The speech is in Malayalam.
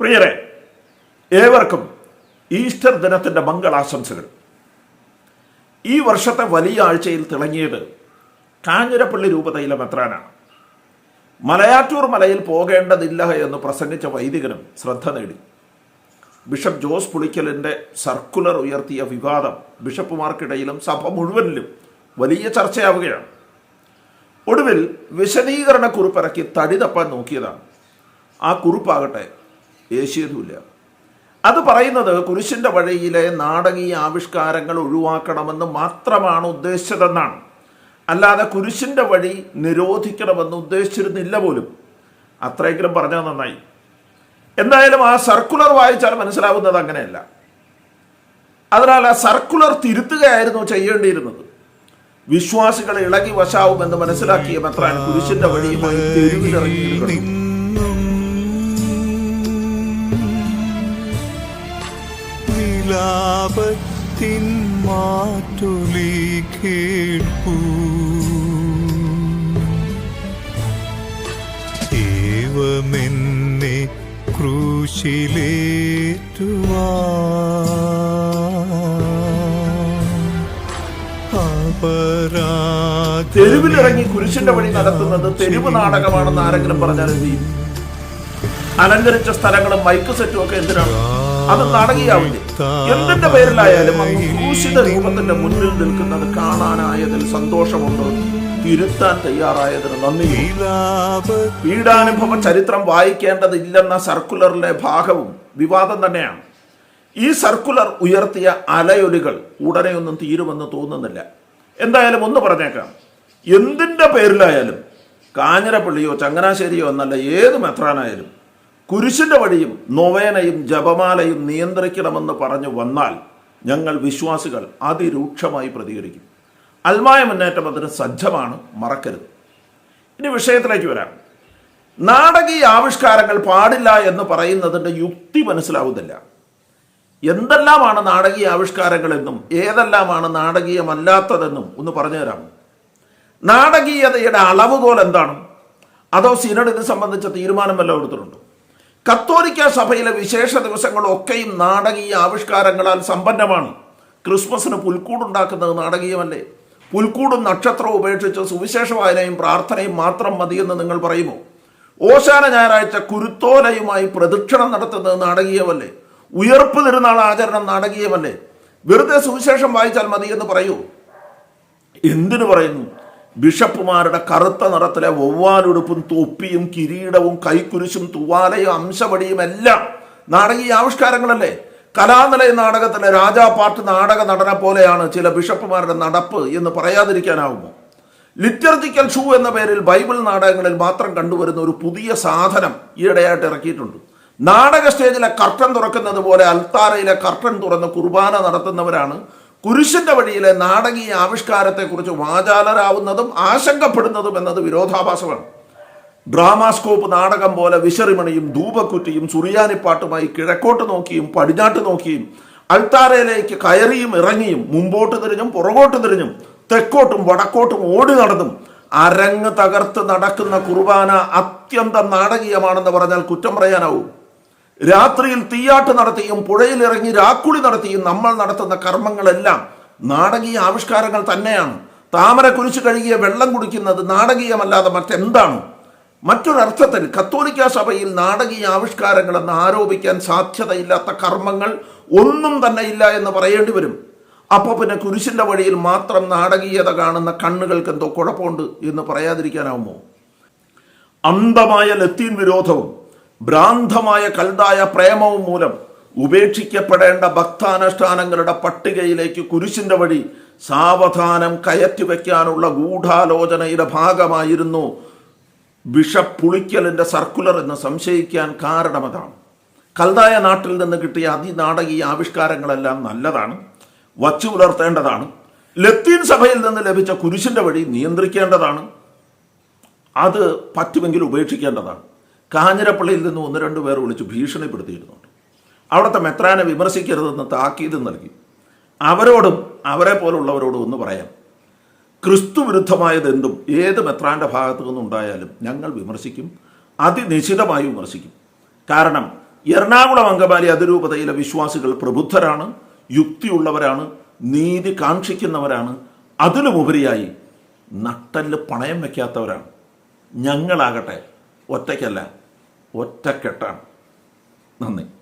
പ്രിയരെ ഏവർക്കും ഈസ്റ്റർ ദിനത്തിന്റെ മംഗളാശംസകൾ. ഈ വർഷത്തെ വലിയ ആഴ്ചയിൽ തിളങ്ങിയത് കാഞ്ഞിരപ്പള്ളി രൂപതയിലെ മെത്രാനാണ്. മലയാറ്റൂർ മലയിൽ പോകേണ്ടതില്ല എന്ന് പ്രസംഗിച്ച വൈദികനും ശ്രദ്ധ നേടി. ബിഷപ്പ് ജോസ് പുളിക്കലിന്റെ സർക്കുലർ ഉയർത്തിയ വിവാദം ബിഷപ്പുമാർക്കിടയിലും സഭ മുഴുവനിലും വലിയ ചർച്ചയാവുകയാണ്. ഒടുവിൽ വിശദീകരണ കുറിപ്പിറക്കി തടി നോക്കിയതാണ്. ആ കുറിപ്പാകട്ടെ ഏഷ്യതുമില്ല അത് പറയുന്നത് കുരിശിന്റെ വഴിയിലെ നാടകീയ ആവിഷ്കാരങ്ങൾ ഒഴിവാക്കണമെന്ന് മാത്രമാണ് ഉദ്ദേശിച്ചതെന്നാണ്. അല്ലാതെ കുരിശിന്റെ വഴി നിരോധിക്കണമെന്ന് ഉദ്ദേശിച്ചിരുന്നില്ല പോലും. അത്രയെങ്കിലും പറഞ്ഞാൽ നന്നായി. എന്തായാലും ആ സർക്കുലർ വായിച്ചാൽ മനസ്സിലാവുന്നത് അങ്ങനെയല്ല. അതിനാൽ ആ സർക്കുലർ തിരുത്തുകയായിരുന്നു ചെയ്യേണ്ടിയിരുന്നത്. വിശ്വാസികൾ ഇളകി വശാവുമെന്ന് മനസ്സിലാക്കിയ മെത്രാൻ കുരിശിന്റെ വഴിയുമായി തെരുവിലിറങ്ങിയിരുന്നു വിലാപത്തിൻ മാറ്റൊലി കേൾപ്പൂ. ദൈവമെന്നെ തെരുവിലിറങ്ങി കുരിശിന്റെ വഴി നടത്തുന്നത് തെരുവ് നാടകമാണെന്ന് ആരെങ്കിലും പറഞ്ഞാൽ ചെയ്യും? അലങ്കരിച്ച സ്ഥലങ്ങളും മൈക്ക് സെറ്റും ഒക്കെ എന്തിനാണ്? അത് നാടകീയാവില്ലേ? എന്തിന്റെ പേരിലായാലും അങ്ങ് ക്രൂശിത രൂപത്തിന്റെ മുന്നിൽ നിൽക്കുന്നത് കാണാനായതിൽ സന്തോഷമുണ്ട്. തിരുത്താൻ തയ്യാറായതിന് നന്ദി പീഡാനുഭവ ചരിത്രം വായിക്കേണ്ടതില്ലെന്ന സർക്കുലറിലെ ഭാഗവും വിവാദം തന്നെയാണ്. ഈ സർക്കുലർ ഉയർത്തിയ അലയൊലികൾ ഉടനെയൊന്നും തീരുമെന്ന് തോന്നുന്നില്ല. എന്തായാലും ഒന്ന് പറഞ്ഞേക്കാം. എന്തിന്റെ പേരിലായാലും കാഞ്ഞിരപ്പള്ളിയോ ചങ്ങനാശ്ശേരിയോ എന്നല്ല ഏത് മെത്രാനായാലും കുരിശിന്റെ വഴിയും നൊവേനയും ജപമാലയും നിയന്ത്രിക്കണമെന്ന് പറഞ്ഞു വന്നാൽ ഞങ്ങൾ വിശ്വാസികൾ അതിരൂക്ഷമായി പ്രതികരിക്കും. അൽമായ മുന്നേറ്റം അതിന് സജ്ജമാണ് മറക്കരുത്. ഇനി വിഷയത്തിലേക്ക് വരാം. നാടകീയ ആവിഷ്കാരങ്ങൾ പാടില്ല എന്ന് പറയുന്നതിന്റെ യുക്തി മനസ്സിലാവുന്നില്ല. എന്തെല്ലാമാണ് നാടകീയ ആവിഷ്കാരങ്ങളെന്നും ഏതെല്ലാമാണ് നാടകീയമല്ലാത്തതെന്നും ഒന്ന് പറഞ്ഞു തരാമോ? നാടകീയതയുടെ അളവുകോൽ എന്താണ്? അതോ സിനഡ് ഇത് സംബന്ധിച്ച തീരുമാനം വല്ലതും എടുത്തിട്ടുണ്ടോ കത്തോലിക്ക സഭയിലെ വിശേഷ ദിവസങ്ങളൊക്കെയും നാടകീയ ആവിഷ്കാരങ്ങളാൽ സമ്പന്നമാണ്. ക്രിസ്മസിന് പുൽക്കൂടുണ്ടാക്കുന്നത് നാടകീയമല്ലേ? പുൽക്കൂടും നക്ഷത്രവും ഉപേക്ഷിച്ച് സുവിശേഷ വായനയും പ്രാർത്ഥനയും മാത്രം മതിയെന്ന് നിങ്ങൾ പറയുമോ? ഓശാന ഞായറാഴ്ച കുരുത്തോലയുമായി പ്രദക്ഷിണം നടത്തുന്നത് നാടകീയമല്ലേ? ഉയർപ്പ് തിരുനാൾ ആചരണം നാടകീയമല്ലേ? വെറുതെ സുവിശേഷം വായിച്ചാൽ മതിയെന്ന് പറയൂ. എന്തിനു പറയുന്നു? ബിഷപ്പുമാരുടെ കറുത്ത നിറത്തിലെ വവ്വാലുടുപ്പും തൊപ്പിയും കിരീടവും കൈക്കുരിശും തുവാലയും അംശവടിയും എല്ലാം നാടകീയ ആവിഷ്കാരങ്ങളല്ലേ? കലാനിലയ നാടകത്തിലെ രാജാ പാട്ട് നാടക നടന പോലെയാണ് ചില ബിഷപ്പുമാരുടെ നടപ്പ് എന്ന് പറയാതിരിക്കാനാവുമോ? ലിറ്റർജിക്കൽ ഷൂ എന്ന പേരിൽ ബൈബിൾ നാടകങ്ങളിൽ മാത്രം കണ്ടുവരുന്ന ഒരു പുതിയ സാധനം ഈയിടെയായിട്ട് ഇറക്കിയിട്ടുണ്ട്. നാടക സ്റ്റേജിലെ കർട്ടൻ തുറക്കുന്നത് പോലെ അൽത്താരയിലെ കർട്ടൻ തുറന്ന് കുർബാന നടത്തുന്നവരാണ് കുരിശിന്റെ വഴിയിലെ നാടകീയ ആവിഷ്കാരത്തെക്കുറിച്ച് വാചാലരാവുന്നതും ആശങ്കപ്പെടുന്നതും എന്നത് വിരോധാഭാസമാണ്. ഡ്രാമാസ്കോപ്പ് നാടകം പോലെ വിശറിമണിയും ധൂപക്കുറ്റിയും സുറിയാനിപ്പാട്ടുമായി കിഴക്കോട്ട് നോക്കിയും പടിഞ്ഞാട്ട് നോക്കിയും അൾത്താരയിലേക്ക് കയറിയും ഇറങ്ങിയും മുമ്പോട്ട് തിരിഞ്ഞും പുറകോട്ട് തിരിഞ്ഞും തെക്കോട്ടും വടക്കോട്ടും ഓടി നടന്നും അരങ്ങ് തകർത്ത് നടക്കുന്ന കുർബാന അത്യന്തം നാടകീയമാണെന്ന് പറഞ്ഞാൽ കുറ്റം പറയാനാവും. രാത്രിയിൽ തീയാട്ട് നടത്തിയും പുഴയിൽ ഇറങ്ങി രാക്കുളി നടത്തിയും നമ്മൾ നടത്തുന്ന കർമ്മങ്ങളെല്ലാം നാടകീയ ആവിഷ്കാരങ്ങൾ തന്നെയാണ്. താമര കുരിശ് കഴുകിയ വെള്ളം കുടിക്കുന്നത് നാടകീയമല്ലാതെ മറ്റെന്താണ്? മറ്റൊരർത്ഥത്തിൽ കത്തോലിക്ക സഭയിൽ നാടകീയ ആവിഷ്കാരങ്ങളെന്ന് ആരോപിക്കാൻ സാധ്യതയില്ലാത്ത കർമ്മങ്ങൾ ഒന്നും തന്നെ ഇല്ല എന്ന് പറയേണ്ടി വരും. അപ്പോൾ പിന്നെ കുരിശിന്റെ വഴിയിൽ മാത്രം നാടകീയത കാണുന്ന കണ്ണുകൾക്ക് എന്തോ കുഴപ്പമുണ്ട് എന്ന് പറയാതിരിക്കാനാവുമോ? അന്ധമായ ലത്തീൻ വിരോധവും ഭ്രാന്തമായ കൽതായ പ്രേമവും മൂലം ഉപേക്ഷിക്കപ്പെടേണ്ട ഭക്താനുഷ്ഠാനങ്ങളുടെ പട്ടികയിലേക്ക് കുരിശിന്റെ വഴി സാവധാനം കയറ്റിവെക്കാനുള്ള ഗൂഢാലോചനയുടെ ഭാഗമായിരുന്നു ബിഷപ്പ് പുളിക്കലിന്റെ സർക്കുലർ എന്ന് സംശയിക്കാൻ കാരണമതാണ് കൽതായ നാട്ടിൽ നിന്ന് കിട്ടിയ അതിനാടകീയ ആവിഷ്കാരങ്ങളെല്ലാം നല്ലതാണ് വച്ചു പുലർത്തേണ്ടതാണ് ലത്തീൻ സഭയിൽ നിന്ന് ലഭിച്ച കുരിശിന്റെ വഴി നിയന്ത്രിക്കേണ്ടതാണ് അത് പറ്റുമെങ്കിൽ ഉപേക്ഷിക്കേണ്ടതാണ്. കാഞ്ഞിരപ്പള്ളിയിൽ നിന്ന് ഒന്ന് രണ്ട് പേർ വിളിച്ച് ഭീഷണിപ്പെടുത്തിയിരുന്നുണ്ട്. അവിടുത്തെ മെത്രാനെ വിമർശിക്കരുതെന്ന് താക്കീത് നൽകി. അവരോടും അവരെ പോലുള്ളവരോടും ഒന്ന് പറയാം. ക്രിസ്തു വിരുദ്ധമായതെന്തും ഏത് മെത്രാന്റെ ഭാഗത്തു നിന്നുണ്ടായാലും ഞങ്ങൾ വിമർശിക്കും അതിനിശിതമായി വിമർശിക്കും. കാരണം എറണാകുളം അങ്കമാലി അതിരൂപതയിലെ വിശ്വാസികൾ പ്രബുദ്ധരാണ് യുക്തിയുള്ളവരാണ് നീതി കാക്ഷിക്കുന്നവരാണ് അതിലുമുപരിയായി നട്ടൽ പണയം വയ്ക്കാത്തവരാണ് ഞങ്ങളാകട്ടെ ഒറ്റയ്ക്കല്ല ഒറ്റക്കെട്ടാണ്. നന്ദി.